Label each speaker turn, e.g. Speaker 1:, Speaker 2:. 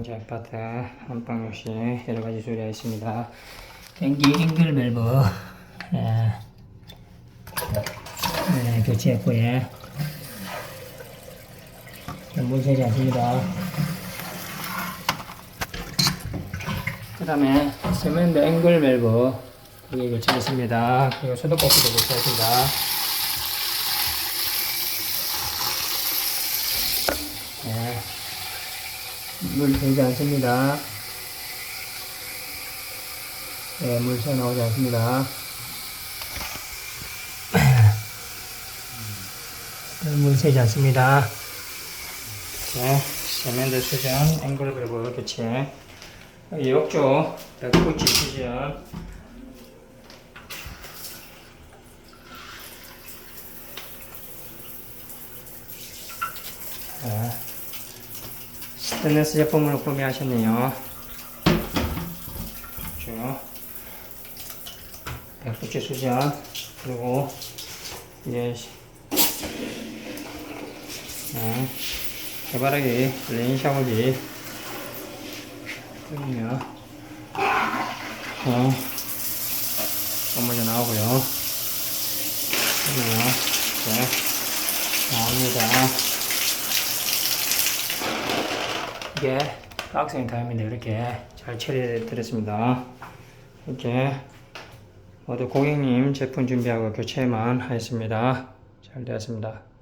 Speaker 1: 이제 아파트 안방 역시 여러 가지 소리가 있습니다. 앵기 앵글 밸브 예. 네, 교체했고요. 문세지 않습니다. 그 다음에 세면대 앵글 밸브 여기 교체했습니다. 그리고 소독법도 교체했습니다. 네. 물 들지 않습니다. 네, 물 새어 나오지 않습니다. 네, 물 새지 않습니다. 네, 세면대 수전, 앵글 밸브 교체. 여기 욕조, 벽붙이 수전. 네. 스테인리스 제품으로 구매하셨네요. 그렇죠. 백부치 수전 그리고 이제 네. 해바라기 레인 샤워기 그러면 어, 먼저 나오고요. 그러면 네. 나옵니다. 이게 박스인 타임인데 이렇게 잘 처리해 드렸습니다. 이렇게 모두 고객님 제품 준비하고 교체만 하였습니다. 잘 되었습니다.